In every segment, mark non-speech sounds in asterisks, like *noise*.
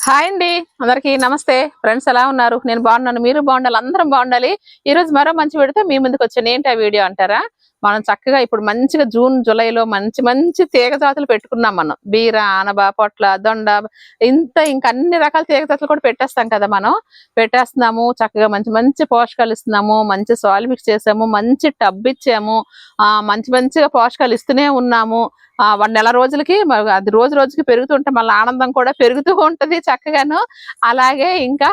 Hi అండి. అందరికి నమస్తే. ఫ్రెండ్స్ ఎలా ఉన్నారు? నేను బాగున్నాను. మీరు బాగుండాలి. అందరం బాగుండాలి. ఈ రోజు మరో మంచి వీడితో మీ ముందుకు వచ్చాను. ఏంటి ఆ వీడియో అంటారా? మనం చక్కగా ఇప్పుడు మంచిగా జూన్ జూలైలో మంచి మంచి తీగ జాతులు పెట్టుకున్నాం మనం. బీర ఆనబ పొట్ల దొండ ఇంత ఇంకా అన్ని రకాల తీగ జాతులు కూడా పెట్టేస్తాం కదా మనం. పెట్టేస్తున్నాము. చక్కగా మంచి మంచి పోషకాలు ఇస్తున్నాము. మంచి సాయిల్ మిక్స్ చేసాము. మంచి టబ్ ఇచ్చాము. ఆ మంచి మంచిగా పోషకాలు ఇస్తూనే ఉన్నాము. వన్ నెల రోజులకి అది రోజు రోజుకి పెరుగుతుంటే మళ్ళీ ఆనందం కూడా పెరుగుతూ ఉంటుంది చక్కగాను. అలాగే ఇంకా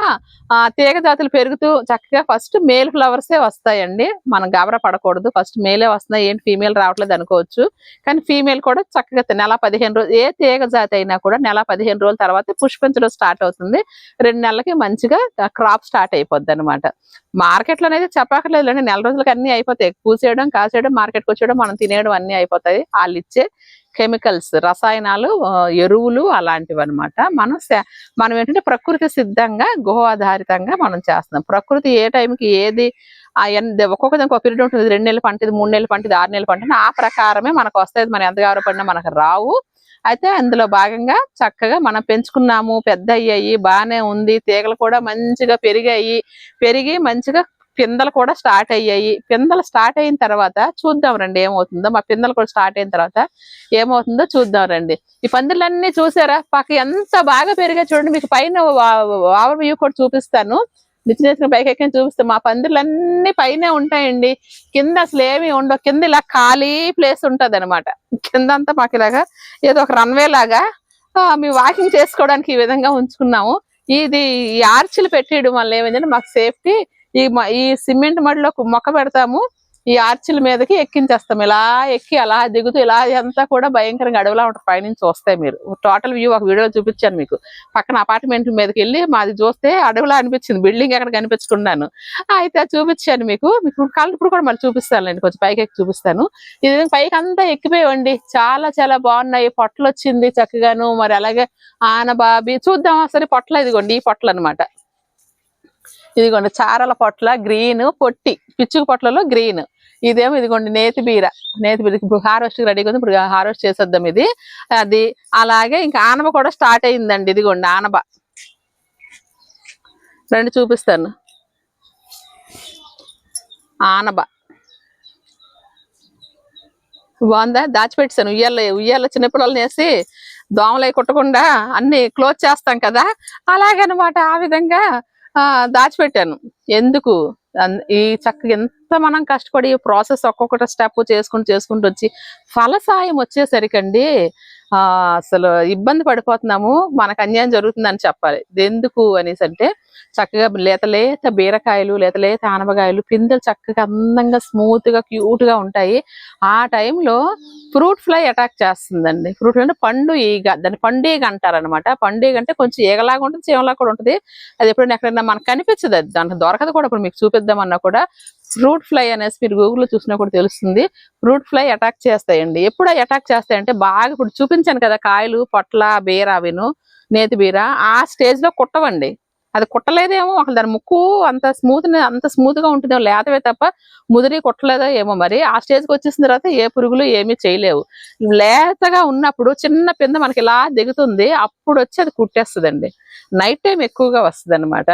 తీగ జాతులు పెరుగుతూ చక్కగా ఫస్ట్ మేల్ ఫ్లవర్సే వస్తాయండి. మనం గాబరా పడకూడదు. ఫస్ట్ మేలే వస్తున్నాయి. ఏంటి? ఫీమేల్ రావట్లేదు అనుకోవచ్చు. కానీ ఫీమేల్ కూడా చక్కగా నెల పదిహేను రోజులు ఏ తీగ జాతి అయినా కూడా నెల పదిహేను రోజుల తర్వాత పుష్పించడం స్టార్ట్ అవుతుంది. రెండు నెలలకి మంచిగా క్రాప్ స్టార్ట్ అయిపోద్ది అనమాట మార్కెట్లో అనేది చెప్పక్కర్లేదు అండి నెల రోజులకి అన్ని అయిపోతాయి. పూసేయడం కాసేయడం మార్కెట్కి వచ్చేయడం మనం తినేయడం అన్ని అయిపోతాయి. వాళ్ళు ఇచ్చే కెమికల్స్ రసాయనాలు ఎరువులు అలాంటివి అనమాట మనం మనం ఏంటంటే ప్రకృతి సిద్ధంగా గుహ ఆధారితంగా మనం చేస్తున్నాం. ప్రకృతి ఏ టైంకి ఏది ఒక్కొక్క దానికి ఒక పీరియడ్ ఉంటుంది. రెండు నెలల పంట ఇది మూడు నెలల పంటది ఆరు నెలల పంటది. ఆ ప్రకారమే మనకు వస్తాయి. మనం ఎంత గౌరవపడినా మనకు రావు. అయితే అందులో భాగంగా చక్కగా మనం పెంచుకున్నాము. పెద్ద అయ్యాయి బాగానే ఉంది. తీగలు కూడా మంచిగా పెరిగాయి. పెరిగి మంచిగా పిందలు కూడా స్టార్ట్ అయ్యాయి. పిందలు స్టార్ట్ అయిన తర్వాత చూద్దాం రండి ఏమవుతుందో. మా పిందలు కూడా స్టార్ట్ అయిన తర్వాత ఏమవుతుందో చూద్దాం రండి. ఈ పందిళ్ళన్నీ చూసారా? పక్క ఎంత బాగా పెరిగా చూడండి. మీకు పైన ఓవర్ వ్యూ కూడా చూపిస్తాను. నిచ్చిన పైకి ఎక్కి చూపిస్తే మా పందిర్లన్నీ పైనే ఉంటాయండి. కింద అసలు ఏమి ఉండవు. కింద ఇలా ఖాళీ ప్లేస్ ఉంటుంది అనమాట కింద అంతా మాకు ఇలాగా ఏదో ఒక రన్వే లాగా మేము వాకింగ్ చేసుకోవడానికి ఈ విధంగా ఉంచుకున్నాము. ఇది ఈ ఆర్చిలు పెట్టేయడం వల్ల ఏమైందంటే మాకు సేఫ్టీ ఈ ఈ సిమెంట్ మడిలో మొక్క పెడతాము. ఈ ఆర్చిల మీదకి ఎక్కించేస్తాం. ఇలా ఎక్కి అలా దిగుతూ ఇలా అంతా కూడా భయంకరంగా అడవిలా ఉంటుంది. పైనుంచి వస్తాయి మీరు. టోటల్ వ్యూ ఒక వీడియో చూపించాను మీకు. పక్కన అపార్ట్మెంట్ మీదకి వెళ్ళి మాది చూస్తే అడవిలా అనిపించింది. బిల్డింగ్ ఎక్కడ కనిపించుకున్నాను అయితే అది చూపించాను మీకు. మీకు కాళ్ళు ఇప్పుడు కూడా మళ్ళీ చూపిస్తాను నేను. కొంచెం పైకి ఎక్కి చూపిస్తాను. ఇది పైకి అంతా ఎక్కిపోయండి చాలా చాలా బాగున్నాయి. పొట్టలు వచ్చింది చక్కగాను. మరి అలాగే ఆనబాబి చూద్దాం. సరే పొట్ల ఇదిగోండి. ఈ పొట్టలు అనమాట ఇదిగోండి చారల పొట్ల గ్రీన్ పొట్టి. పిచ్చుకు పొట్లలో గ్రీన్ ఇదేమో ఇదిగోండి నేతి బీర. నేతి బీర. ఇప్పుడు హార్వెస్ట్ రెడీగా ఉంది ఇప్పుడు హార్వెస్ట్ చేసేద్దాం ఇది. అది అలాగే ఇంకా ఆనబ కూడా స్టార్ట్ అయిందండి ఇదిగోండి ఆనబ. రండి చూపిస్తాను. ఆనబ. బాగుందా? దాచిపెట్టాను ఉయ్యాల ఉయ్యాల చిన్నపిల్లల్ని వేసి దోమలు కుట్టకుండా అన్ని క్లోజ్ చేస్తాం కదా అలాగనమాట ఆ విధంగా దాచిపెట్టాను. ఎందుకు? ఈ చక్కగా ఎంత మనం కష్టపడి ప్రాసెస్ ఒక్కొక్కటి స్టెప్ చేసుకుంటూ చేసుకుంటూ వచ్చి ఫలసాయం వచ్చేసరికండి అసలు ఇబ్బంది పడిపోతున్నాము మనకు అన్యాయం జరుగుతుందని చెప్పాలి. ఎందుకు అనేసి అంటే చక్కగా లేత లేత బీరకాయలు లేత లేత ఆనపకాయలు పిందెలు చక్కగా అందంగా స్మూత్గా క్యూట్గా ఉంటాయి. ఆ టైంలో ఫ్రూట్ ఫ్లై అటాక్ చేస్తుందండి. ఫ్రూట్ అంటే పండు ఈగ దాన్ని పండుగ అంటారనమాట పండుగ అంటే కొంచెం ఈగలాగా ఉంటుంది చీమలాగా కూడా ఉంటుంది. అది ఎప్పుడైనా ఎక్కడైనా మనకు కనిపించదు అది దాంట్లో దొరకదు కూడా. ఇప్పుడు మీకు చూపిద్దామన్నా కూడా ఫ్రూట్ ఫ్లై అనేసి మీరు గూగుల్లో చూసినా కూడా తెలుస్తుంది. ఫ్రూట్ ఫ్లై అటాక్ చేస్తాయండి. ఎప్పుడు అటాక్ చేస్తాయంటే బాగా ఇప్పుడు చూపించాను కదా కాయలు పొట్ల బీర అవిను నేతి బీర. ఆ స్టేజ్లో కుట్టవండి. అది కుట్టలేదేమో అసలు దాని ముక్కు అంత స్మూత్ అంత స్మూత్గా ఉంటుందేమో లేతవే తప్ప ముదిరి కుట్టలేదో ఏమో మరి. ఆ స్టేజ్కి వచ్చేసిన తర్వాత ఏ పురుగులు ఏమీ చేయలేవు. లేతగా ఉన్నప్పుడు చిన్న పింద మనకి ఇలా దిగుతుంది అప్పుడు వచ్చి అది కుట్టేస్తుందండి. నైట్ టైం ఎక్కువగా వస్తుంది అనమాట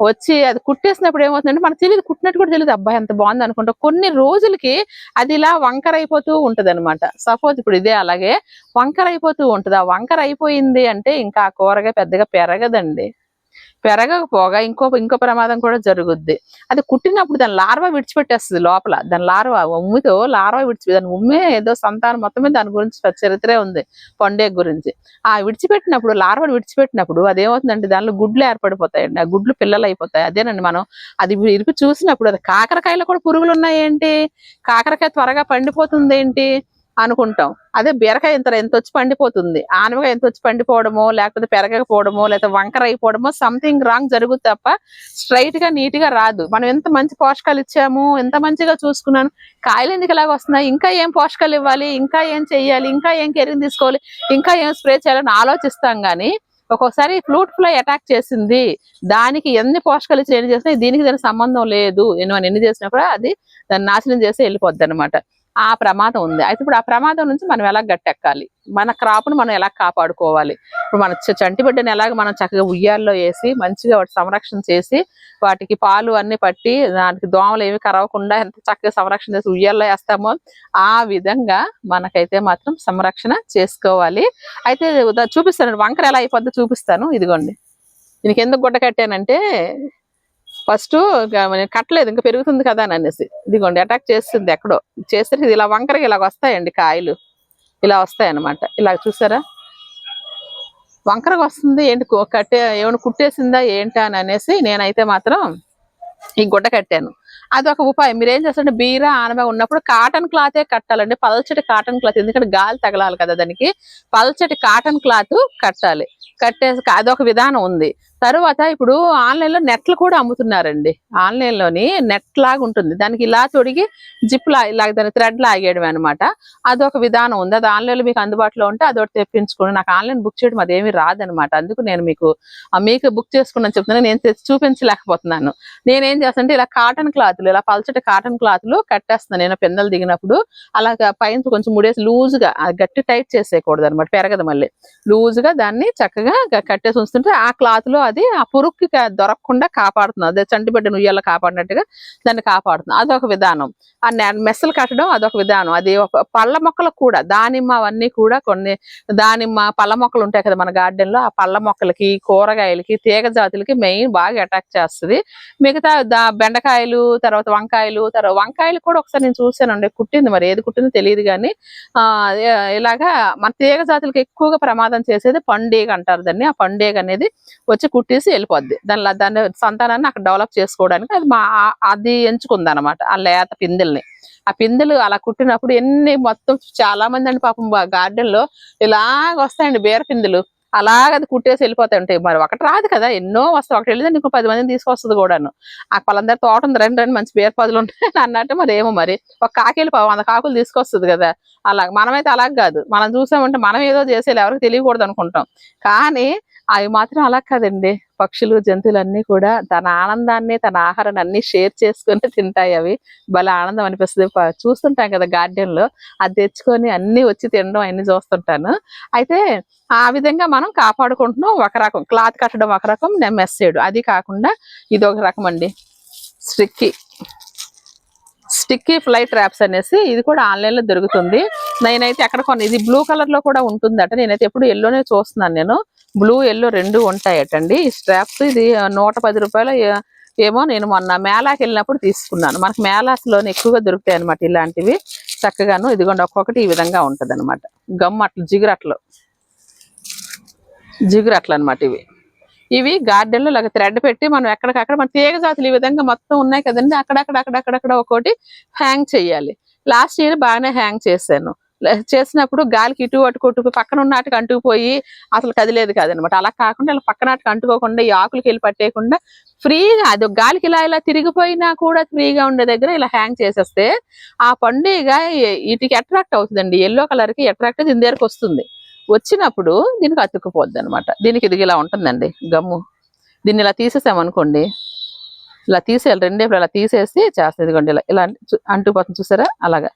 వచ్చి అది కుట్టేసినప్పుడు ఏమవుతుందంటే మనకు తెలియదు కుట్టినట్టు కూడా తెలియదు అబ్బాయి ఎంత బాగుంది అనుకుంటా కొన్ని రోజులకి అది ఇలా వంకర అయిపోతూ ఉంటది అనమాట సపోజ్ ఇప్పుడు ఇదే అలాగే వంకర అయిపోతూ ఉంటది. ఆ వంకర అయిపోయింది అంటే ఇంకా ఆ కూరగా పెద్దగా పెరగదండి. పెరగకపోగా ఇంకో ఇంకో ప్రమాదం కూడా జరుగుద్ది. అది కుట్టినప్పుడు దాని లార్వా విడిచిపెట్టేస్తుంది లోపల. దాని లార్వా ఉమ్మితో లార్వా విడిచి దాని ఉమ్మే ఏదో సంతానం మొత్తమే దాని గురించి చరిత్రే ఉంది పండుగ గురించి. ఆ విడిచిపెట్టినప్పుడు లార్వను విడిచిపెట్టినప్పుడు అదేమవుతుందంటే దానిలో గుడ్లు ఏర్పడిపోతాయండి. ఆ గుడ్లు పిల్లలు అయిపోతాయి అదేనండి మనం అది ఇరుకు చూసినప్పుడు అది కాకరకాయలో కూడా పురుగులు ఉన్నాయేంటి కాకరకాయ త్వరగా పండిపోతుంది ఏంటి అనుకుంటాం. అదే బీరకాయ ఇంత ఎంత వచ్చి పండిపోతుంది? ఆనవకాయ ఎంత వచ్చి పండిపోవడమో లేకపోతే పెరగకపోవడమో లేకపోతే వంకర అయిపోవడమో సంథింగ్ రాంగ్ జరుగుతుంది తప్ప స్ట్రైట్గా నీట్గా రాదు. మనం ఎంత మంచి పోషకాలు ఇచ్చాము ఎంత మంచిగా చూసుకున్నాను కాయలు ఎందుకు ఇలాగ వస్తున్నాయి? ఇంకా ఏం పోషకాలు ఇవ్వాలి? ఇంకా ఏం చెయ్యాలి? ఇంకా ఏం కెరీర్ తీసుకోవాలి? ఇంకా ఏం స్ప్రే చేయాలని ఆలోచిస్తాం గానీ ఒక్కోసారి ఫ్లూట్ ఫ్లై అటాక్ చేసింది. దానికి ఎన్ని పోషకాలు ఇచ్చి ఎన్ని చేసినా దీనికి దానికి సంబంధం లేదు. నేను ఎన్ని చేసినా కూడా అది దాన్ని నాశనం చేసి వెళ్ళిపోద్ది అనమాట ఆ ప్రమాదం ఉంది. అయితే ఇప్పుడు ఆ ప్రమాదం నుంచి మనం ఎలా గట్టెక్కాలి? మన క్రాప్ను మనం ఎలా కాపాడుకోవాలి? ఇప్పుడు మన చంటి బిడ్డను ఎలాగ మనం చక్కగా ఉయ్యాల్లో వేసి మంచిగా వాటి సంరక్షణ చేసి వాటికి పాలు అన్ని పట్టి దానికి దోమలు ఏమి కరవకుండా ఎంత చక్కగా సంరక్షణ చేసి ఉయ్యాల్లో వేస్తామో ఆ విధంగా మనకైతే మాత్రం సంరక్షణ చేసుకోవాలి. అయితే చూపిస్తాను. వంకర ఎలా అయిపోద్దో చూపిస్తాను. ఇదిగోండి. దీనికి ఎందుకు గుడ్డ కట్టానంటే ఫస్ట్ కట్టలేదు ఇంకా పెరుగుతుంది కదా అని అనేసి. ఇదిగోండి అటాక్ చేస్తుంది ఎక్కడో. చేస్తే ఇది ఇలా వంకరగా ఇలా వస్తాయండి కాయలు. ఇలా వస్తాయన్నమాట. ఇలా చూసారా? వంకరగా వస్తుంది ఏంటి కట్టే ఏమైనా కుట్టేసిందా ఏంటా అని అనేసి నేనైతే మాత్రం ఈ గుడ్డ కట్టాను. అది ఒక ఉపాయం. మీరు ఏం చేస్తారంటే బీరా ఆనమే ఉన్నప్పుడు కాటన్ క్లాతే కట్టాలండి. పల్చటి కాటన్ క్లాత్ ఎందుకంటే గాలి తగలాలి కదా దానికి. పల్చటి కాటన్ క్లాత్ కట్టాలి. కట్టేసి అదొక విధానం ఉంది. తరువాత ఇప్పుడు ఆన్లైన్లో నెట్లు కూడా అమ్ముతున్నారండి. ఆన్లైన్లోని నెట్ లాగా ఉంటుంది. దానికి ఇలా తొడిగి జిప్ లా ఇలా దాని థ్రెడ్ లాగేయడం అనమాట అదొక విధానం ఉంది. అది ఆన్లైన్లో మీకు అందుబాటులో ఉంటే అదొకటి తెప్పించుకోండి. నాకు ఆన్లైన్ బుక్ చేయడం అదేమీ రాదనమాట అందుకు నేను మీకు ఆ, మీకు బుక్ చేసుకున్నాను చెప్తున్నాను. నేను చూపించలేకపోతున్నాను. నేనేం చేస్తానంటే ఇలా కాటన్ క్లాత్లు ఇలా పలచటి కాటన్ క్లాత్లు కట్టేస్తున్నాను నేను పిన్నలు దిగినప్పుడు అలాగా పైన కొంచెం ముడేసి లూజ్గా గట్టి టైట్ చేసేయకూడదు అనమాట పెరగదు మళ్ళీ. లూజ్గా దాన్ని చక్కగా కట్టేసి ఉంచుతుంటే ఆ క్లాత్లో అది ఆ పురుగుకి దొరకకుండా కాపాడుతుంది. అదే చంటి నుయ్యల్లో కాపాడినట్టుగా దాన్ని కాపాడుతుంది. అదొక విధానం. ఆ మెస్సలు కట్టడం అదొక విధానం. అది ఒక పళ్ళ మొక్కలకు కూడా దానిమ్మ అవన్నీ కూడా కొన్ని దానిమ్మ పళ్ళ మొక్కలు ఉంటాయి కదా మన గార్డెన్లో ఆ పళ్ళ మొక్కలకి కూరగాయలకి తీగ జాతులకి మెయిన్ బాగా అటాక్ చేస్తుంది. మిగతా దా బెండకాయలు తర్వాత వంకాయలు తర్వాత వంకాయలు కూడా ఒకసారి నేను చూసానండి కుట్టింది మరి. ఏది కుట్టిందో తెలియదు కానీ ఆ ఇలాగా మన తీగ జాతులకి ఎక్కువగా ప్రమాదం చేసేది పండుగ అంటారు దాన్ని. ఆ పండుగ అనేది వచ్చి కుట్టేసి వెళ్ళిపోద్ది. దానిలో దాని సంతానాన్ని అక్కడ డెవలప్ చేసుకోవడానికి అది మా అది ఎంచుకుంది అనమాట ఆ లేత పిందెల్ని. ఆ పిందెలు అలా కుట్టినప్పుడు ఎన్ని మొత్తం చాలా మంది అండి పాపం గార్డెన్లో ఇలాగ వస్తాయండి బీర పిందెలు. అలాగ అది కుట్టేసి వెళ్ళిపోతాయి ఉంటాయి మరి ఒకటి రాదు కదా ఎన్నో వస్తాయి. ఒకటి వెళ్ళింది ఇంకో పది మందిని తీసుకొస్తుంది కూడాను. ఆ పలందరి తోట ఉంది రెండు రెండు మంచి బీర పదులు ఉంటాయి *laughs* అన్నట్టు మరి ఏమో మరి. ఒక కాకేలు పాపం వంద కాకులు తీసుకొస్తుంది కదా. అలా మనమైతే అలాగ కాదు. మనం చూసామంటే మనం ఏదో చేసేది ఎవరికి తెలియకూడదు అనుకుంటాం. కానీ అవి మాత్రం అలా కాదండి. పక్షులు జంతువులన్నీ కూడా తన ఆనందాన్ని తన ఆహారాన్ని అన్ని షేర్ చేసుకొని తింటాయి అవి. భలే ఆనందం అనిపిస్తుంది. చూస్తుంటాం కదా గార్డెన్లో. అది తెచ్చుకొని అన్ని వచ్చి తినడం అన్ని చూస్తుంటాను. అయితే ఆ విధంగా మనం కాపాడుకుంటున్నాం ఒక రకం. క్లాత్ కట్టడం ఒక రకం మెస్ చేయడం అది కాకుండా ఇది ఒక రకం అండి. స్టిక్కీ. స్టిక్కీ ఫ్లై ట్రాప్స్ అనేసి ఇది కూడా ఆన్లైన్లో దొరుకుతుంది. నేనైతే ఎక్కడ కొన్ని ఇది బ్లూ కలర్లో కూడా ఉంటుందట. నేనైతే ఎప్పుడు ఎల్లోనే చూస్తున్నాను నేను. బ్లూ ఎల్లో రెండు ఉంటాయటండి. ఈ స్ట్రాప్స్ ఇది నూట పది రూపాయలు ఏమో నేను మొన్న మేళాకి వెళ్ళినప్పుడు తీసుకున్నాను. మనకి మేళాస్ ఎక్కువగా దొరుకుతాయి అనమాట ఇలాంటివి. చక్కగాను ఇదిగోండి ఒక్కొక్కటి ఈ విధంగా ఉంటుంది అనమాట గమ్ అట్లు జిగురట్లు. జిగురట్లు అనమాట ఇవి. ఇవి గార్డెన్లో థ్రెడ్ పెట్టి మనం ఎక్కడికక్కడ మన తీగ జాతులు ఈ విధంగా మొత్తం ఉన్నాయి కదండి. అక్కడక్కడ అక్కడక్కడ ఒకటి హ్యాంగ్ చేయాలి. లాస్ట్ ఇయర్ బాగానే హ్యాంగ్ చేశాను. చేసినప్పుడు గాలికి ఇటు అటు కొట్టుకు పక్కన ఉన్నట్టుకు అంటుకుపోయి అసలు కదిలేదు కాదనమాట. అలా కాకుండా ఇలా పక్కన నాటికి అంటుకోకుండా ఈ ఆకులకి వెళ్ళి పట్టేయకుండా ఫ్రీగా అది గాలికి ఇలా ఇలా తిరిగిపోయినా కూడా ఫ్రీగా ఉండే దగ్గర ఇలా హ్యాంగ్ చేసేస్తే ఆ పండుగ వీటికి అట్రాక్ట్ అవుతుందండి. ఎల్లో కలర్కి అట్రాక్ట్ దీని దగ్గరకు వస్తుంది. వచ్చినప్పుడు దీనికి అతుక్కుపోద్ది అనమాట దీనికి ఇది ఇలా ఉంటుందండి. గమ్ము. దీన్ని ఇలా తీసేసామనుకోండి. ఇలా తీసేయాలి రెండేపు ఇలా తీసేసి చేస్తుంది ఇదిగోండి ఇలా ఇలా చూ- అంటుకుపోతుంది చూసారా? అలాగా.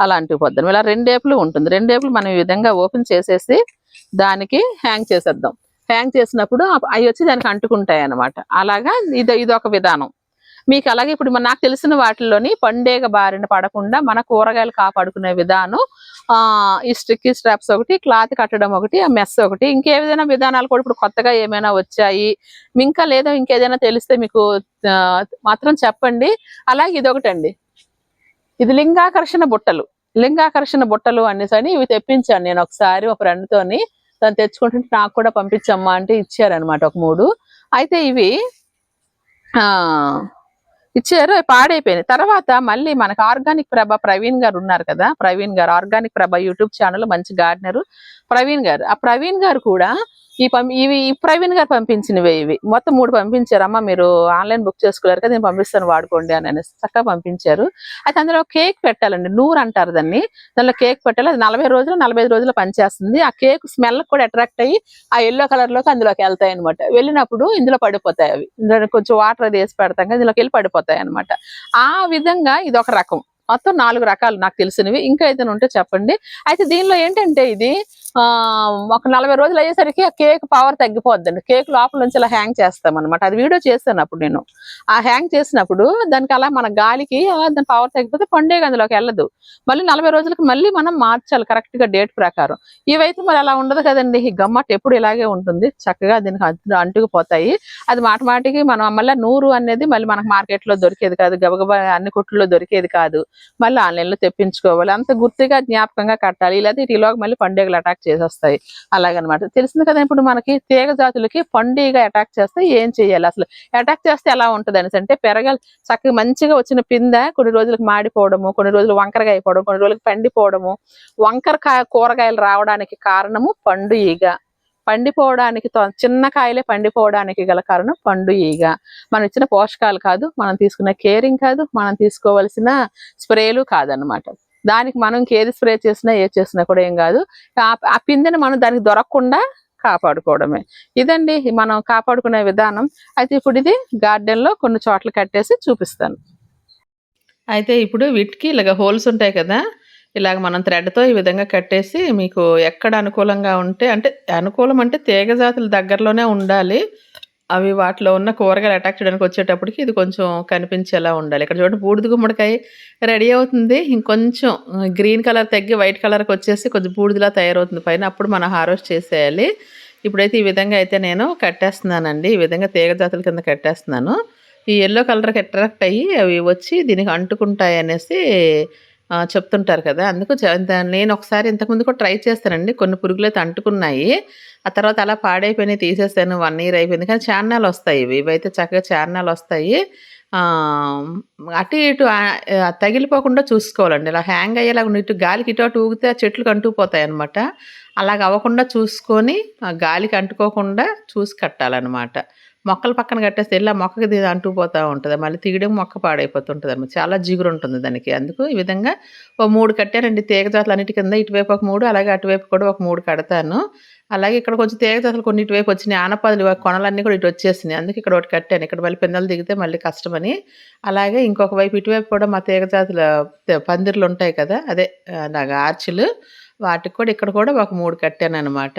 అలాంటివి అంటుకుపోద్దాం ఇలా రెండేపులు ఉంటుంది. రెండేపులు మనం ఈ విధంగా ఓపెన్ చేసేసి దానికి హ్యాంగ్ చేసేద్దాం. హ్యాంగ్ చేసినప్పుడు అవి వచ్చి దానికి అంటుకుంటాయి అన్నమాట అలాగా ఇది ఇది ఒక విధానం. మీకు అలాగే ఇప్పుడు మన- నాకు తెలిసిన వాటిల్లోని పండేగ బారిన పడకుండా మన కూరగాయలు కాపాడుకునే విధానం ఈ స్టిక్కీ స్ట్రాప్స్ ఒకటి క్లాత్ కట్టడం ఒకటి ఆ మెస్ ఒకటి ఇంకే విధమైన విధానాలు కూడా ఇప్పుడు కొత్తగా ఏమైనా వచ్చాయి. ఇంకా లేదో ఇంకేదైనా తెలిస్తే మీకు మాత్రం చెప్పండి. అలాగే ఇదొకటండి. ఇది లింగాకర్షణ బుట్టలు. లింగాకర్షణ బుట్టలు అనేసని ఇవి తెప్పించాను నేను ఒకసారి ఒక ఫ్రెండ్ తోని. తను తెచ్చుకుంటుంటే నాకు కూడా పంపించమ్మా అంటే ఇచ్చారనమాట ఒక మూడు. అయితే ఇవి ఆ ఇచ్చారు అవి పాడైపోయినాయి తర్వాత మళ్ళీ మనకు ఆర్గానిక్ ప్రభ ప్రవీణ్ గారు ఉన్నారు కదా ప్రవీణ్ గారు ఆర్గానిక్ ప్రభ యూట్యూబ్ ఛానల్ మంచి గార్డెనర్ ప్రవీణ్ గారు. ఆ ప్రవీణ్ గారు కూడా ఈ పం ఇవి ప్రవీణ్ గారు పంపించినవే ఇవి. మొత్తం మూడు పంపించారమ్మా మీరు ఆన్లైన్ బుక్ చేసుకున్నారు కదా నేను పంపిస్తాను వాడుకోండి అని అనేసి చక్కగా పంపించారు. అయితే అందులో కేక్ పెట్టాలండి నూరు అంటారు దాన్ని. దానిలో కేక్ పెట్టాలి అది నలభై రోజులు నలభై ఐదు రోజులు పనిచేస్తుంది. ఆ కేక్ స్మెల్ కూడా అట్రాక్ట్ అయ్యి ఆ ఎల్లో కలర్లోకి అందులోకి వెళ్తాయి అనమాట వెళ్ళినప్పుడు ఇందులో పడిపోతాయి అవి. ఇందులో కొంచెం వాటర్ అది వేసి పెడతాం కదా ఇందులోకి వెళ్ళి పడిపోతాయి. అనమాట ఆ విధంగా ఇది ఒక రకం. మొత్తం నాలుగు రకాలు నాకు తెలిసినవి. ఇంకా ఏదైనా ఉంటే చెప్పండి. అయితే దీనిలో ఏంటంటే ఇది ఆ ఒక నలభై రోజులు అయ్యేసరికి ఆ కేక్ పవర్ తగ్గిపోద్దండి. కేక్ లోపల నుంచి ఇలా హ్యాంగ్ చేస్తాం అనమాట అది వీడియో చేస్తాను అప్పుడు నేను. ఆ హ్యాంగ్ చేసినప్పుడు దానికి అలా మన గాలికి అలా దాని పవర్ తగ్గిపోతే పండుగ అందులోకి వెళ్ళదు. మళ్ళీ నలభై రోజులకి మళ్ళీ మనం మార్చాలి కరెక్ట్గా డేట్ ప్రకారం. ఇవైతే మరి అలా ఉండదు కదండి. ఈ గమ్మట్ ఎప్పుడు ఇలాగే ఉంటుంది. చక్కగా దీనికి అంటు- అంటుకుపోతాయి. అది మాట మాటికి మనం మళ్ళీ నూరు అనేది మళ్ళీ మనకు మార్కెట్లో దొరికేది కాదు. గబగబా అన్ని కుట్లలో దొరికేది కాదు. మళ్ళీ ఆన్లైన్లో తెప్పించుకోవాలి. అంత గుర్తుగా జ్ఞాపకంగా కట్టాలి. ఇలాంటి ఇటీలోకి మళ్ళీ పండుగలు అటాక్ చేసేస్తాయి. అలాగనమాట. తెలిసింది కదా ఇప్పుడు మనకి తీగ జాతులకి పండుగ అటాక్ చేస్తే ఏం చేయాలి? అసలు అటాక్ చేస్తే ఎలా ఉంటుంది అనేసి అంటే పెరగాలి. చక్కగా మంచిగా వచ్చిన పింద కొన్ని రోజులకు మాడిపోవడము కొన్ని రోజులు వంకరగా అయిపోవడం కొన్ని రోజులకు పండిపోవడము వంకర కూరగాయలు రావడానికి కారణము పండు ఈగ. పండిపోవడానికి తొ- చిన్న కాయలే పండిపోవడానికి గల కారణం పండు ఈగ. మనం ఇచ్చిన పోషకాలు కాదు మనం తీసుకున్న కేరింగ్ కాదు మనం తీసుకోవాల్సిన స్ప్రేలు కాదనమాట దానికి మనం ఏది స్ప్రే చేసినా ఏ చేసినా కూడా ఏం కాదు. ఆ- పిందెని మనం దానికి దొరకకుండా కాపాడుకోవడమే. ఇదండి మనం కాపాడుకునే విధానం. అయితే ఇప్పుడు ఇది గార్డెన్లో కొన్ని చోట్ల కట్టేసి చూపిస్తాను. అయితే ఇప్పుడు వీటికి ఇలాగ హోల్స్ ఉంటాయి కదా ఇలాగ మనం థ్రెడ్తో ఈ విధంగా కట్టేసి మీకు ఎక్కడ అనుకూలంగా ఉంటే అంటే అనుకూలం అంటే తీగ జాతుల దగ్గరలోనే ఉండాలి. అవి వాటిలో ఉన్న కూరగాయలు అటాక్ చేయడానికి వచ్చేటప్పటికి ఇది కొంచెం కనిపించేలా ఉండాలి. ఇక్కడ చూడండి బూడిద గుమ్మడికాయ రెడీ అవుతుంది. ఇంకొంచెం గ్రీన్ కలర్ తగ్గి వైట్ కలర్కి వచ్చేసి కొంచెం బూడిదలా తయారవుతుంది. పైన అప్పుడు మనం హార్వెస్ట్ చేసేయాలి. ఇప్పుడైతే ఈ విధంగా అయితే నేను కట్టేస్తున్నానండి. ఈ విధంగా తీగ జాతుల కింద కట్టేస్తున్నాను. ఈ ఎల్లో కలర్కి అట్రాక్ట్ అయ్యి అవి వచ్చి దీనికి అంటుకుంటాయి అనేసి చెప్తుంటారు కదా. అందుకు నేను ఒకసారి ఇంతకుముందు కూడా ట్రై చేస్తానండి. కొన్ని పురుగులు అయితే అంటుకున్నాయి. ఆ తర్వాత అలా పాడైపోయినాయి తీసేస్తాను వన్ ఇయర్ అయిపోయింది. కానీ చాన్నాలు వస్తాయి ఇవి. ఇవైతే చక్కగా చాన్నాలు వస్తాయి. అటు ఇటు తగిలిపోకుండా చూసుకోవాలండి. ఇలా హ్యాంగ్ అయ్యేలాగా ఇటు గాలికి ఇటు అటు ఊగితే ఆ అంటూ అంటుకుపోతాయి అనమాట అలాగ అవ్వకుండా చూసుకొని గాలికి అంటుకోకుండా చూసి కట్టాలన్నమాట. మొక్కల పక్కన కట్టేస్తే ఇలా మొక్కకి అంటూ పోతూ ఉంటుంది. మళ్ళీ తీయడం మొక్క పాడైపోతుంటుంది అనమాట చాలా జిగురు ఉంటుంది దానికి. అందుకు ఈ విధంగా ఓ మూడు కట్టానండి. తీగ జాతలు అన్నిటి కింద ఇటువైపు ఒక మూడు అలాగే అటువైపు కూడా ఒక మూడు కడతాను. అలాగే ఇక్కడ కొంచెం తీగ జాతలు కొన్ని ఇటువైపు వచ్చినాయి. ఆనపాదులు కొనలన్నీ కూడా ఇటు వచ్చేసినాయి. అందుకే ఇక్కడ ఒకటి కట్టాను. ఇక్కడ మళ్ళీ పిందలు దిగితే మళ్ళీ కష్టమని. అలాగే ఇంకొక వైపు ఇటువైపు కూడా మా తీగ జాతుల పందిర్లు ఉంటాయి కదా అదే నాకు ఆర్చిలు. వాటికి కూడా ఇక్కడ కూడా ఒక మూడు కట్టాను అనమాట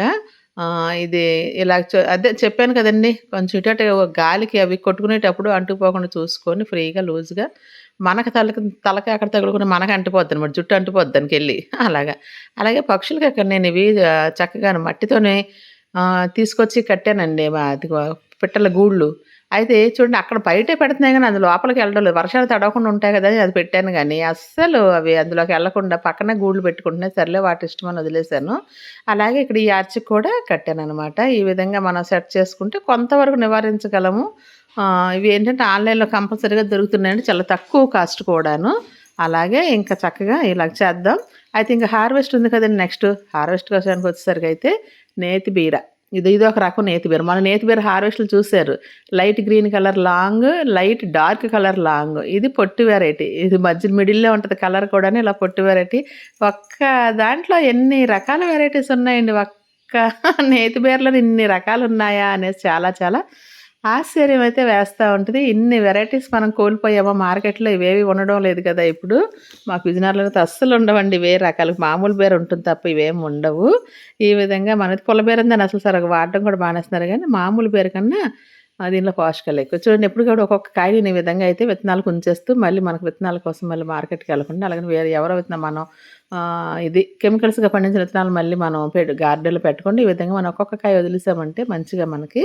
ఇది ఇలా చ- అదే చెప్పాను కదండి కొంచెం ఇటు అటు గాలికి అవి కొట్టుకునేటప్పుడు అంటుకుపోకుండా చూసుకొని ఫ్రీగా లూజ్గా మనకు తలక తలక అక్కడ తగులుకుని మనకు అంటిపోద్ది అనమాట జుట్టు అంటిపోద్ది దానికి వెళ్ళి. *laughs* అలాగా. అలాగే పక్షులకి అక్కడ నేను ఇవి చక్కగా మట్టితోనే తీసుకొచ్చి కట్టానండి అది పిట్టల గూళ్ళు. అయితే చూడండి అక్కడ బయటే పెడుతున్నాయి కానీ అది లోపలికి వెళ్ళడం లేదు. వర్షాలు తడవకుండా ఉంటాయి కదా అని అది పెట్టాను కానీ అస్సలు అవి అందులోకి వెళ్ళకుండా పక్కనే గూళ్ళు పెట్టుకుంటున్నాయి సర్లే వాటి ఇష్టమని వదిలేశాను. అలాగే ఇక్కడ ఈ ఆర్చి కూడా కట్టాను అనమాట ఈ విధంగా మనం సెట్ చేసుకుంటే కొంతవరకు నివారించగలము. ఇవి ఏంటంటే ఆన్లైన్లో కంపల్సరీగా దొరుకుతున్నాయండి. చాలా తక్కువ కాస్ట్ కూడాను. అలాగే ఇంకా చక్కగా ఇలా చేద్దాం. అయితే ఇంకా హార్వెస్ట్ ఉంది కదండి నెక్స్ట్. హార్వెస్ట్ కోసానికి వచ్చేసరికి అయితే నేతి బీర. ఇది ఇది ఒక రకం నేతిబీర మన నేతిబీర హార్వెస్ట్లు చూశారు. Light green colour long light dark colour long. ఇది పొట్టి వెరైటీ. ఇది మధ్య మిడిల్లో ఉంటుంది కలర్ కూడా ఇలా పొట్టి వెరైటీ. ఒక్క దాంట్లో ఎన్ని రకాల వెరైటీస్ ఉన్నాయండి? ఒక్క *laughs* నేతిబీరలో ఇన్ని రకాలు ఉన్నాయా? అనేసి చాలా చాలా ఆశ్చర్యం అయితే వేస్తూ ఉంటుంది. ఇన్ని వెరైటీస్ మనం కోల్పోయామో? మార్కెట్లో ఇవేవి ఉండడం లేదు కదా ఇప్పుడు. మాకు విజయనగరంలో అయితే అస్సలు ఉండవండి ఇవే రకాలు. మామూలు బేర ఉంటుంది తప్ప ఇవేమి ఉండవు. ఈ విధంగా మనది పుల్ల ఉందని అసలు సరే వాడడం కూడా బానేస్తున్నారు కానీ మామూలు బేర కన్నా దీనిలో పోషకాలు ఎక్కువ. చూడండి ఎప్పుడు కూడా ఒక్కొక్క కాయని ఈ విధంగా అయితే విత్తనాలు ఉంచేస్తూ మళ్ళీ మనకు విత్తనాల కోసం మళ్ళీ మార్కెట్కి వెళ్ళకుండా అలాగే వేరే ఎవరో విత్తనం మనం ఇది కెమికల్స్గా పండించిన విత్తనాలు మళ్ళీ మనం పెట్ గార్డెన్లో పెట్టుకోండి ఈ విధంగా మనం ఒక్కొక్క కాయ వదిలేసామంటే మంచిగా మనకి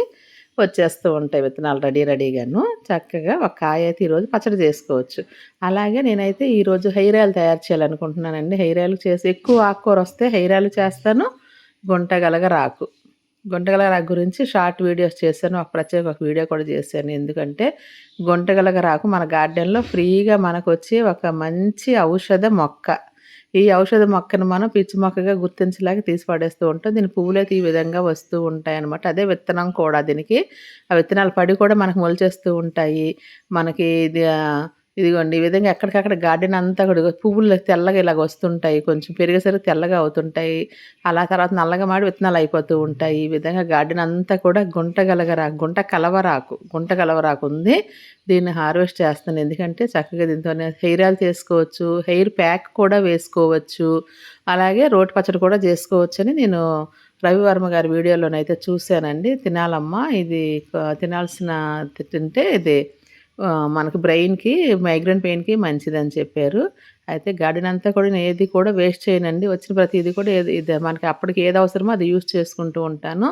వచ్చేస్తూ ఉంటాయి విత్తనాలు రెడీ రెడీగాను. చక్కగా ఒక కాయ అయితే ఈరోజు పచ్చడి చేసుకోవచ్చు. అలాగే నేనైతే ఈరోజు హెయిర్ ఆయిల్ తయారు చేయాలనుకుంటున్నానండి. హెయిర్ ఆయిల్ చేసి ఎక్కువ ఆకుకూర వస్తే హెయిర్ ఆయిల్ చేస్తాను. గుంటగలగ రాకు. గుంటగలగ రాకు గురించి షార్ట్ వీడియోస్ చేశాను. ఒక ప్రత్యేక ఒక వీడియో కూడా చేశాను. ఎందుకంటే గుంటగలగ రాకు మన గార్డెన్లో ఫ్రీగా మనకు వచ్చి ఒక మంచి ఔషధ మొక్క. ఈ ఔషధ మొక్కను మనం పిచ్చి మొక్కగా గుర్తించలేక తీసి పడేస్తూ ఉంటాం. దీని పువ్వులు అయితే ఈ విధంగా వస్తూ ఉంటాయి అనమాట అదే విత్తనం కూడా దీనికి. ఆ విత్తనాలు పడి కూడా మనకు మొలిచేస్తూ ఉంటాయి. మనకి ఇది ఇదిగోండి ఈ విధంగా ఎక్కడికక్కడ గార్డెన్ అంతా కూడా పువ్వులు తెల్లగా ఇలాగ వస్తుంటాయి. కొంచెం పెరిగేసరికి తెల్లగా అవుతుంటాయి. అలా తర్వాత నల్లగా మాడి విత్తనాలు అయిపోతూ ఉంటాయి. ఈ విధంగా గార్డెన్ అంతా కూడా గుంట గలగరాకు గుంట కలవరాకు గుంట కలవరాకు ఉంది. దీన్ని హార్వెస్ట్ చేస్తాను. ఎందుకంటే చక్కగా దీంతోనే హెయిర్ ఆయిల్ చేసుకోవచ్చు హెయిర్ ప్యాక్ కూడా వేసుకోవచ్చు. అలాగే రోటి పచ్చడి కూడా చేసుకోవచ్చు అని నేను రవివర్మ గారి వీడియోలోనైతే చూశానండి. తినాలమ్మా ఇది తినాల్సిన తింటే ఇది మనకు బ్రెయిన్కి మైగ్రేన్ పెయిన్కి మంచిదని చెప్పారు. అయితే గార్డెన్ అంతా కూడా నేను ఏది కూడా వేస్ట్ చేయనండి. వచ్చిన ప్రతి ఇది కూడా ఏది ఇది. మనకి అప్పటికి ఏది అవసరమో అది యూస్ చేసుకుంటూ ఉంటాను.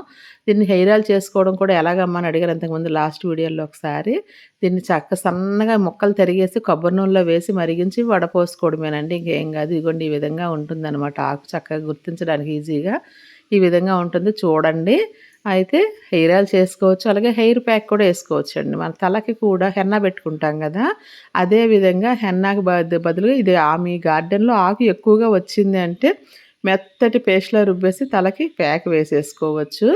దీన్ని హెయిర్ ఆయిల్ చేసుకోవడం కూడా ఎలాగమ్మా అని అడిగారు అంతకుముందు లాస్ట్ వీడియోలో ఒకసారి. దీన్ని చక్క సన్నగా ముక్కలు తరిగేసి కొబ్బరి నూనెలో వేసి మరిగించి వడపోసుకోవడమేనండి ఇంకేం కాదు. ఇదిగోండి ఈ విధంగా ఉంటుందన్నమాట. ఆకు చక్కగా గుర్తించడానికి ఈజీగా ఈ విధంగా ఉంటుంది. చూడండి. అయితే హెయిర్ ఆయిల్ చేసుకోవచ్చు అలాగే హెయిర్ ప్యాక్ కూడా వేసుకోవచ్చు అండి మన తలకి కూడా హెన్నా పెట్టుకుంటాం కదా అదే విధంగా హెన్నాకి బదులుగా ఇది ఆ మీ గార్డెన్లో ఆకు ఎక్కువగా వచ్చింది అంటే మెత్తటి పేస్ట్లో రుబ్బేసి తలకి ప్యాక్ వేసేసుకోవచ్చు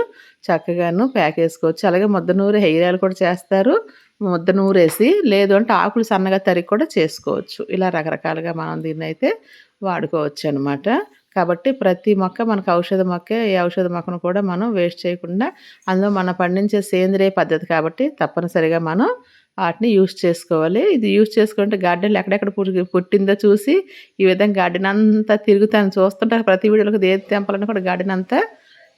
చక్కగాను ప్యాక్ వేసుకోవచ్చు. అలాగే ముద్ద నూరు హెయిర్ ఆయిల్ కూడా చేస్తారు ముద్ద నూరేసి లేదు అంటే ఆకులు సన్నగా తరిగి కూడా చేసుకోవచ్చు. ఇలా రకరకాలుగా మనం దీన్ని అయితే వాడుకోవచ్చు అనమాట కాబట్టి ప్రతి మొక్క మనకు ఔషధ మొక్కే ఈ ఔషధ మొక్కను కూడా మనం వేస్ట్ చేయకుండా అందులో మనం పండించే సేంద్రియ పద్ధతి కాబట్టి తప్పనిసరిగా మనం వాటిని యూస్ చేసుకోవాలి. ఇది యూస్ చేసుకుంటే గార్డెన్లు ఎక్కడెక్కడ పుట్టి పుట్టిందో చూసి ఈ విధంగా గార్డెన్ అంతా తిరుగుతాను. చూస్తుంటే ప్రతి వీడియోలకు ఏది తెంపాలని కూడా గార్డెన్ అంతా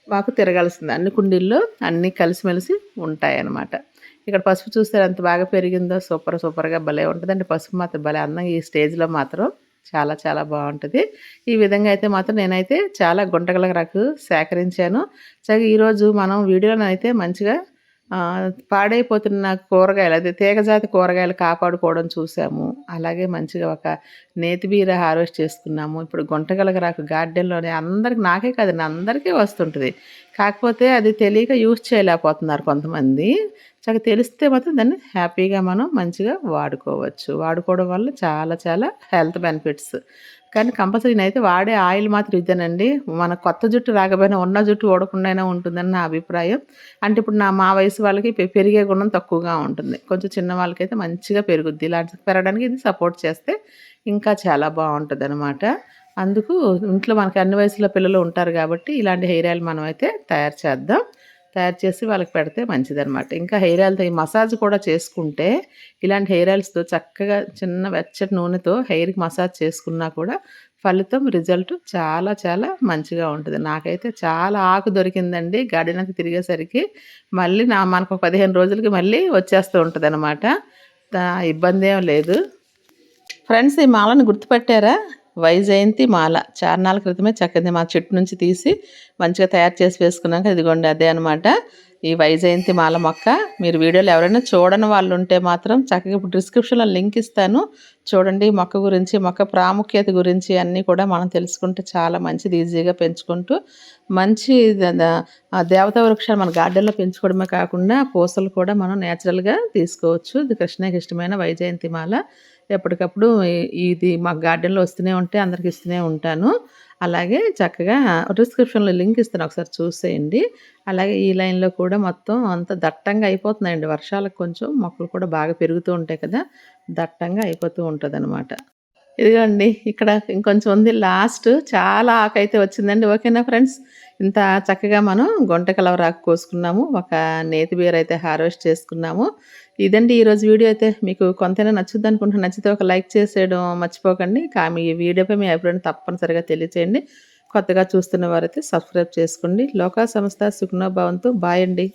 మాకు తిరగాల్సింది. అన్ని కుండీల్లో అన్నీ కలిసిమెలిసి ఉంటాయి అన్నమాట ఇక్కడ పసుపు చూస్తే ఎంత బాగా పెరిగిందో సూపర్ సూపర్గా భలే ఉంటుందండి. పసుపు మాత్రం భలే అందంగా ఈ స్టేజ్లో మాత్రం చాలా చాలా బాగుంటుంది. ఈ విధంగా అయితే మాత్రం నేనైతే చాలా గుంటగల రకు సేకరించాను. సరే ఈరోజు మనం వీడియోలో అయితే మంచిగా పాడైపోతున్న కూరగాయలు అదే తీగజాతి కూరగాయలు కాపాడుకోవడం చూసాము. అలాగే మంచిగా ఒక నేతిబీర హార్వెస్ట్ చేసుకున్నాము. ఇప్పుడు గుంటగలగరాకు గార్డెన్లోనే అందరికి నాకే కాదు అందరికీ వస్తుంటుంది. కాకపోతే అది తెలియక యూజ్ చేయలేకపోతున్నారు కొంతమంది. చక్కగా తెలిస్తే మాత్రం దాన్ని హ్యాపీగా మనం మంచిగా వాడుకోవచ్చు. వాడుకోవడం వల్ల చాలా చాలా హెల్త్ బెనిఫిట్స్. కానీ కంపల్సరీ నేనైతే వాడే ఆయిల్ మాత్రం ఇదేనండి. మన కొత్త జుట్టు రాకపోయినా ఉన్న జుట్టు ఓడకుండా ఉంటుందని నా అభిప్రాయం. అంటే ఇప్పుడు నా మా వయసు వాళ్ళకి పెరిగే గుణం తక్కువగా ఉంటుంది. కొంచెం చిన్న వాళ్ళకైతే మంచిగా పెరుగుద్ది. ఇలాంటి పెరగడానికి ఇది సపోర్ట్ చేస్తే ఇంకా చాలా బాగుంటుంది అనమాట అందుకు ఇంట్లో మనకి అన్ని వయసులో పిల్లలు ఉంటారు కాబట్టి ఇలాంటి హెయిర్ ఆయిల్ మనం అయితే తయారు చేద్దాం. తయారు చేసి వాళ్ళకి పెడితే మంచిదనమాట ఇంకా హెయిర్ ఆయిల్తో ఈ మసాజ్ కూడా చేసుకుంటే ఇలాంటి హెయిర్ ఆయిల్స్తో చక్కగా చిన్న వెచ్చటి నూనెతో హెయిర్కి మసాజ్ చేసుకున్నా కూడా ఫలితం రిజల్ట్ చాలా చాలా మంచిగా ఉంటుంది. నాకైతే చాలా ఆకు దొరికిందండి. గార్డెన్కి తిరిగేసరికి మళ్ళీ నా మనకు పదిహేను రోజులకి మళ్ళీ వచ్చేస్తూ ఉంటుంది అనమాట ఇబ్బంది ఏం లేదు. ఫ్రెండ్స్ ఈ మాలను గుర్తుపెట్టారా? వైజయంతి మాల. చార్నాల క్రితమే చక్కది మా చెట్టు నుంచి తీసి మంచిగా తయారు చేసి వేసుకున్నాక ఇదిగోండి అదే అనమాట ఈ వైజయంతి మాల మొక్క. మీరు వీడియోలో ఎవరైనా చూడని వాళ్ళు ఉంటే మాత్రం చక్కగా ఇప్పుడు డిస్క్రిప్షన్లో లింక్ ఇస్తాను. చూడండి మొక్క గురించి మొక్క ప్రాముఖ్యత గురించి అన్నీ కూడా మనం తెలుసుకుంటే చాలా మంచిది ఈజీగా పెంచుకుంటూ. మంచి దేవతా వృక్షాలు మన గార్డెన్లో పెంచుకోవడమే కాకుండా పూసలు కూడా మనం నేచురల్గా తీసుకోవచ్చు. ఇది కృష్ణకి ఇష్టమైన వైజయంతి మాల. ఎప్పటికప్పుడు ఇది మా గార్డెన్లో వస్తూనే ఉంటే అందరికి ఇస్తూనే ఉంటాను. అలాగే చక్కగా డిస్క్రిప్షన్లో లింక్ ఇస్తాను ఒకసారి చూసేయండి. అలాగే ఈ లైన్లో కూడా మొత్తం అంత దట్టంగా అయిపోతున్నాయండి. వర్షాలకు కొంచెం మొక్కలు కూడా బాగా పెరుగుతూ ఉంటాయి కదా దట్టంగా అయిపోతూ ఉంటుంది అనమాట ఇదిగోండి ఇక్కడ ఇంకొంచెం ఉంది. లాస్ట్ చాలా ఆకైతే వచ్చిందండి. ఓకేనా ఫ్రెండ్స్? ఇంత చక్కగా మనం గుంట కలవరాకు కోసుకున్నాము ఒక నేతి బీర అయితే హార్వెస్ట్ చేసుకున్నాము. ఇదండి ఈరోజు వీడియో అయితే. మీకు కొంతైనా నచ్చుద్ది అనుకుంటున్నా నచ్చితే ఒక లైక్ చేసేయడం మర్చిపోకండి. కానీ ఈ వీడియోపై మీ అభిప్రాయం తప్పనిసరిగా తెలియచేయండి. కొత్తగా చూస్తున్న వారైతే సబ్స్క్రైబ్ చేసుకోండి. లోకా సంస్థ సుఖ్నోభావంతో బాయ్ అండి.